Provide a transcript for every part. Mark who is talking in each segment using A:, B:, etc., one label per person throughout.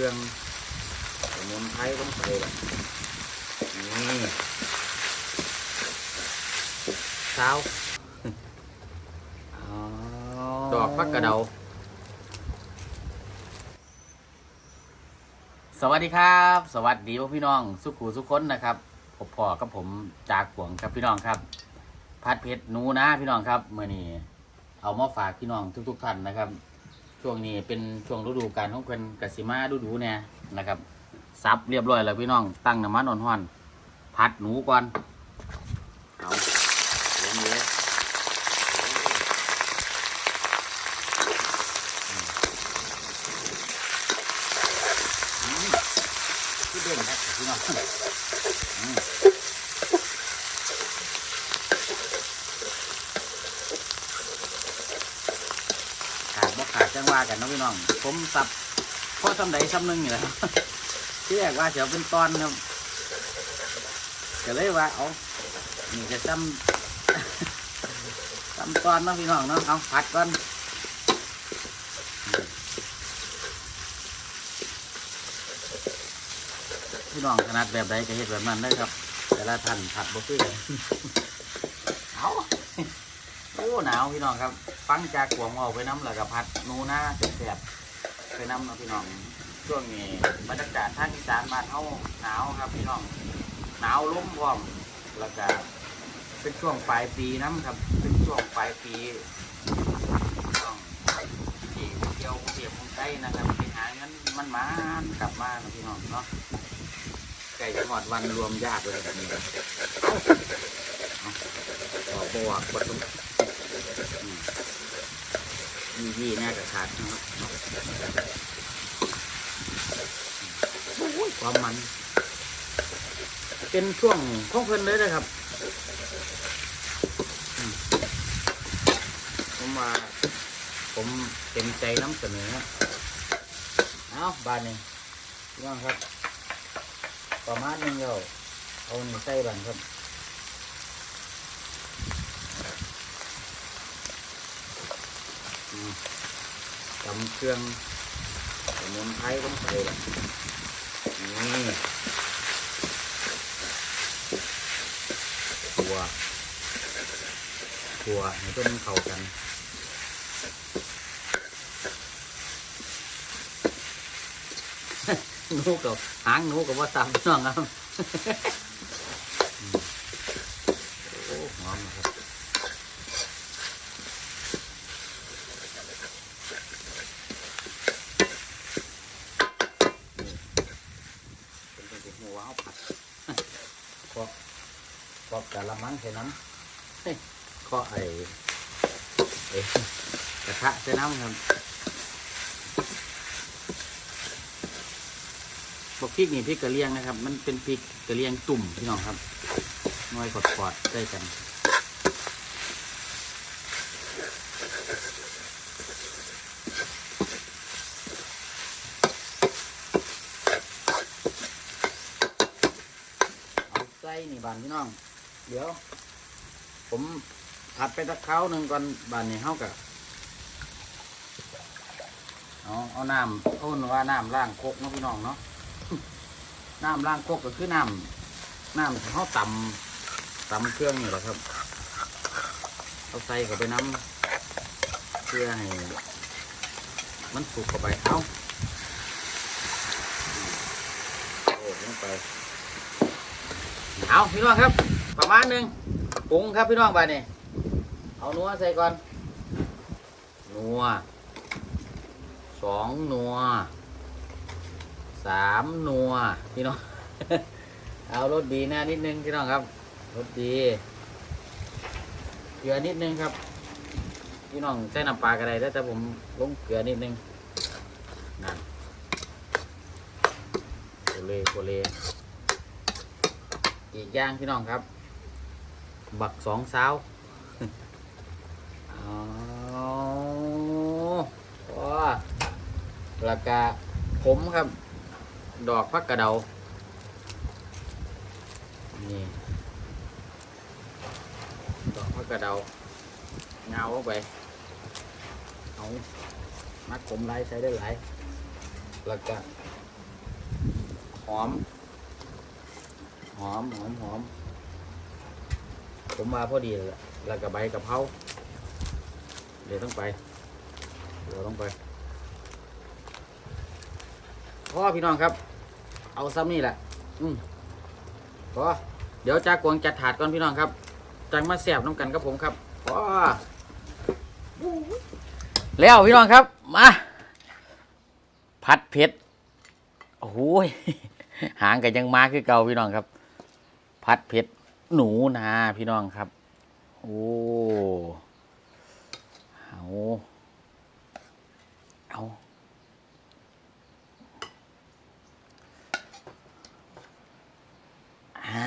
A: เครื่องสมุนไพรลงไปแบบนี่เช้า
B: อ๋อ
A: ดอกพักกระเดา
B: สวัสดีครับ สวัสดีพ่อพี่น้อง สุขูสุขคนนะครับผมพ่อกับผมจากขวงครับพี่น้องครับ พัดเพชรหนูนะพี่น้องครับเมื่อนี้เอามาฝากพี่น้องทุก ๆ ท่านนะครับ ช่วงนี้เป็นช่วงฤดูกาลของเพิ่นกสิมาฤดูเนี่ยนะครับซับเรียบร้อยแล้วพี่น้องตั้งน้ำมันอ่อนๆพัดหนูก่อนเอาเลี้ยงเลยคือเด่นครับพี่น้องอืม ขาดบ่ขาดจัง ว่ากันนะพี่น้อง ผมสับพ่อซ้ำใดซ้ำหนึ่งอยู่แล้วที่แรกว่าจะเอาเป็นตอนครับก็เลยว่าเอานี่จะซ้ำซ้ำตอนนะพี่น้องเนาะเอาผัดก่อนพี่น้องขนาดแบบใดก็เฮ็ดแบบนั้นได้ครับ แต่ละท่านผัดบ่คือกันเอาโอ้หนาวพี่น้องครับ ฟังจากขวงออกไปน้ำแล้วก็พัดนูหน้าแสบๆไปน้ำเนาะพี่น้องช่วงนี้บรรยากาศทางอีสานบ้านเฮาหนาวครับพี่น้องหนาวล้มพร้อมแล้วก็เป็นช่วงปลายปีน้ำครับเป็นช่วงปลายปีต้องที่เที่ยวเที่ยวของใกล้นะครับไปหาเงินมันมากลับมาพี่น้องเนาะใกล้จะหมดวันรวมญาติเลยแบบนี้เอบอกบวกบ ทมียี่น่าจะขาดนะครับโอ้ยความมัน เป็นช่วงของเพลินเลยนะครับผมมาผมเต็มใจน้ำเสนอเอาบานหนี้พี่น้องครับ ประมาณนึงเดียวเอาหนึ่งใส่บันครับ เครื่องสมุนไพรลงไปแบบนี่ตัวตัวให้ต้นเข้ากันหนูกับหางหนูกับว่าตามน้องครับ อืมโอ้หอมนะครับ เป็นเป็นเป็น หัวเอาผัดก็ก็กะละมังใส่น้ำเฮ้ยก็ไอเอ้กระทะใส่น้ำครับบอกพริกนี่พริกกระเลียงนะครับ มันเป็นพริกกระเลียงตุ่มพี่น้องครับน้อยกอดๆได้กัน เอาไส้ นี่บานพี่น้อง เดี๋ยว ผมผัดไปตะเค้าหนึ่งก่อนบานนี้เฮากะเอาเอาน้ำเอาหนว่าน้ำล้างโคกเนาะพี่น้องเนาะน้ำล้างโคกก็คือน้ำน้ำที่เขาตำตำเครื่องนี่แหละครับเอาใส่เข้าไปน้ำเพื่อให้มันสุกเข้าไปเอาโอ้ลงไป เอาพี่น้องครับ ประมาณหนึ่งปรุงครับพี่น้องไปเนี่ยเอานัวใส่ก่อน นัวสองนัวสามนัวพี่น้อง เอารสดีแน่นิดนึงพี่น้องครับรสดีเกลือนิดนึงครับ พี่น้องใส่น้ำปลาก็ได้แต่ผมลงเกลือนิดนึงนั่นโคเลโคเล อีกอย่างพี่น้องครับ บักสองสาวอ๋อว้าแล้วก็ผมครับ ดอกพักกระเดา นี่ ดอกพักกระเดา เงาเข้าไป เอา มัดผมไล่ใช้ได้หลาย แล้วก็หอม หอมหอมหอมผมมาพอดีละแล้วก็ใบกะเพราเดี๋ยวต้องไป เดี๋ยวต้องไปพ่อพี่น้องครับ เอาซ้ำนี่แหละ อืมพอเดี๋ยวจากวงจัดถาดก่อนพี่น้องครับจังมาแสบน้ำกันกับผมครับพอแล้วพี่น้องครับ มาพัดเผ็ดโอ้โหยหางกันยังมาคือเก่าพี่น้องครับ พัดเผ็ดหนูนาพี่น้องครับ โอ้เอาเอาอ่า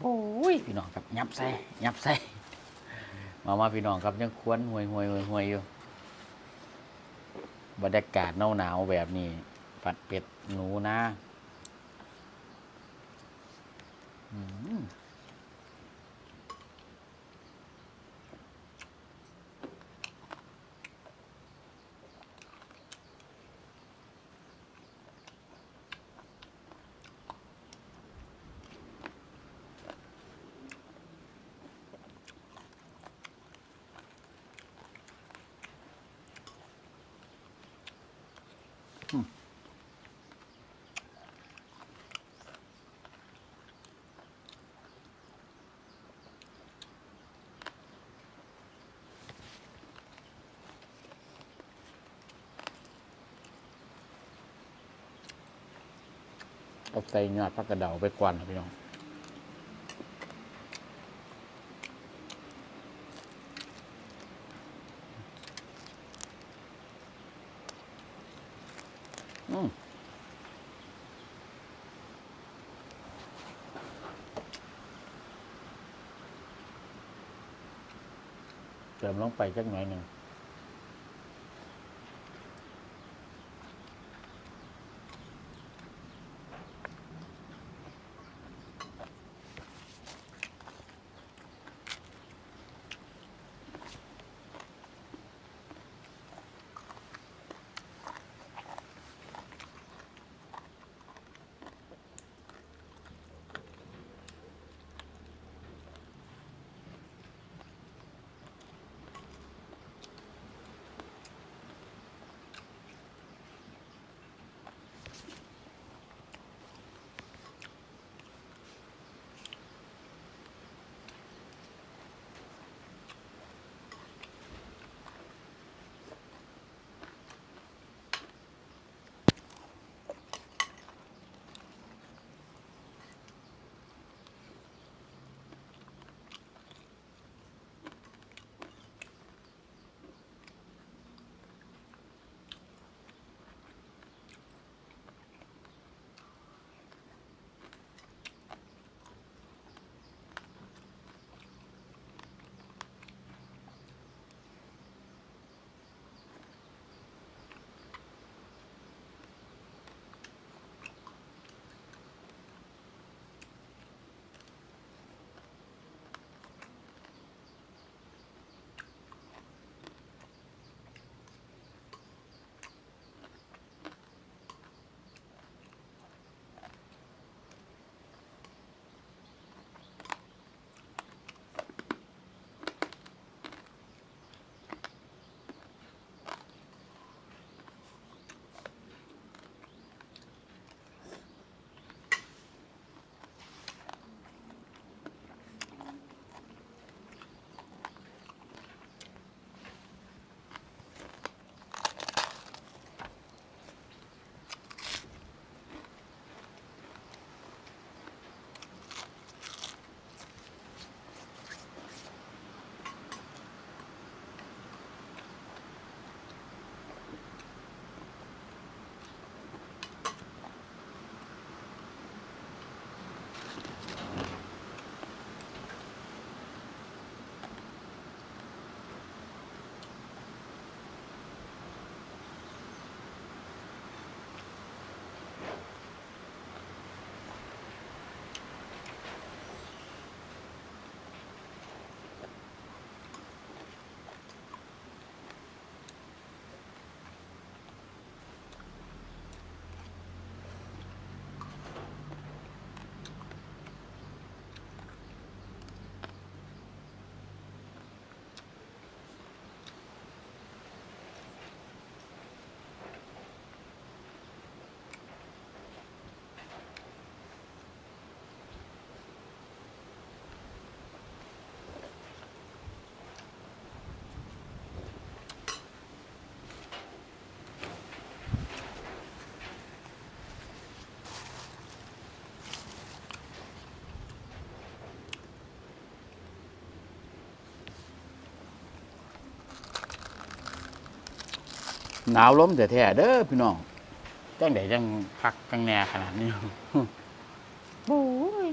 B: โอ้ยพี่น้องครับยับใส่ยับใส่มามาพี่น้องครับยังควนห่วยห่วยห่วยห่วยอยู่บรรยากาศหนาวหนาวแบบนี้ผัดเป็ดหนูนะ Mm-hmm. เอาใส่ยอดผักกระเดาไปกวนพี่น้องเติมลงไปจักหน่อยหนึ่ง หนาวล้มแต่แท้ๆเด้อพี่น้องจังไดจังคักจังแหน่ขนาดนี้โอ้ย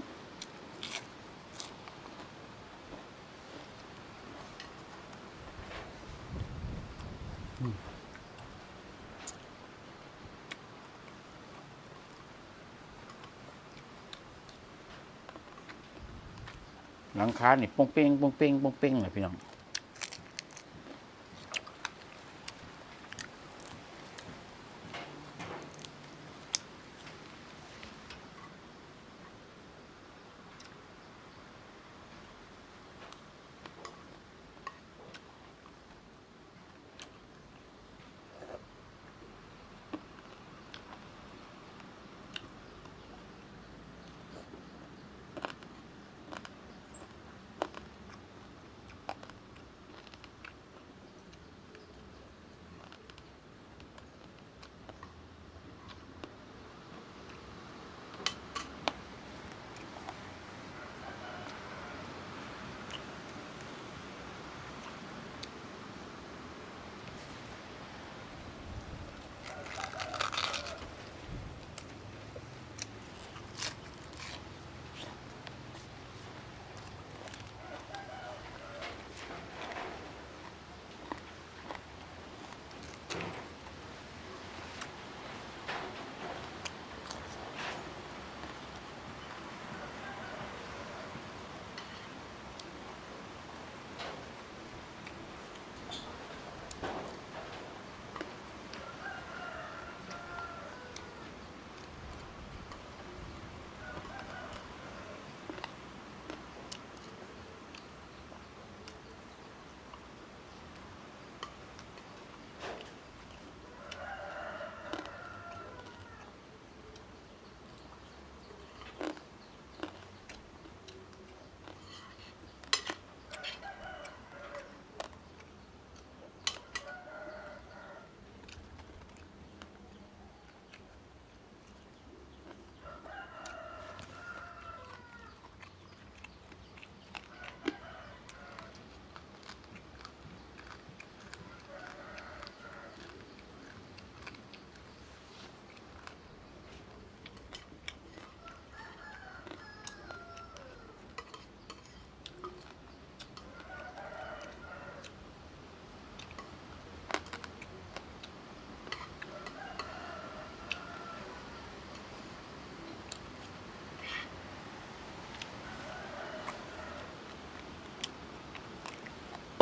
B: หลังคานี่ปงเป้งปงเป้งปงเป้งเลยพี่น้อง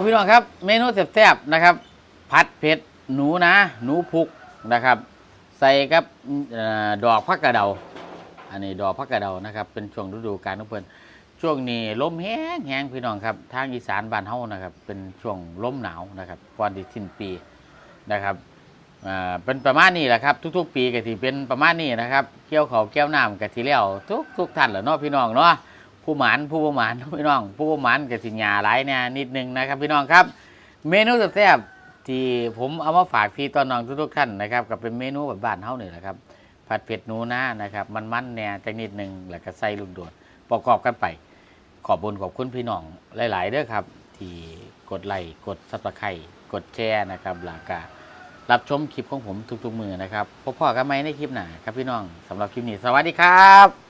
B: พี่น้องครับ เมนูแซ่บๆนะครับผัดเผ็ดหนูนะ หนูพุกนะครับ ใส่กับอดอกพักกระเดา อันนี้ดอกพักกระเดานะครับ เป็นช่วงฤดูกาลของเพิ่นช่วงนี้ลมแห้งแห้งพี่น้องครับ ทางอีสานบ้านเฮานะครับ เป็นช่วงลมหนาวนะครับก่อนที่สิ้นปีนะครับอ่าเป็นประมาณนี้แหละครับ ทุก ๆ ปีก็ที่เป็นประมาณนี้นะครับเกี่ยวเขาวแก้วน้ำกะทิแล้วทุกทุกท่านแหละเนาะพี่น้องเนาะ ผู้หมานผู้บ่หมานพี่น้อง ผู้บ่หมานกับสิหยาหลายเนี่ยนิดนึงนะครับ พี่น้องครับ เมนูแซ่บๆที่ผมเอามาฝากพี่ตอนน้องทุกๆท่านนะครับกับเป็นเมนูแบบบ้านเฮาเนี่แหละครับ ผัดเผ็ดหนูนานะครับมันมันแหน่จังนิดนึงแล้วก็ใส่ลูกโดดประกอบกันไป ขอบคุญขอบคุณพี่น้องหลายๆเด้อครับ ที่กดไลค์กดซับสไครต์กดแชร์นะครับหลักการับชมคลิปของผมทุกๆมือนะครับพบพ่อกันไหมในคลิปหน้าครับพี่น้องสำหรับคลิปนี้ สวัสดีครับ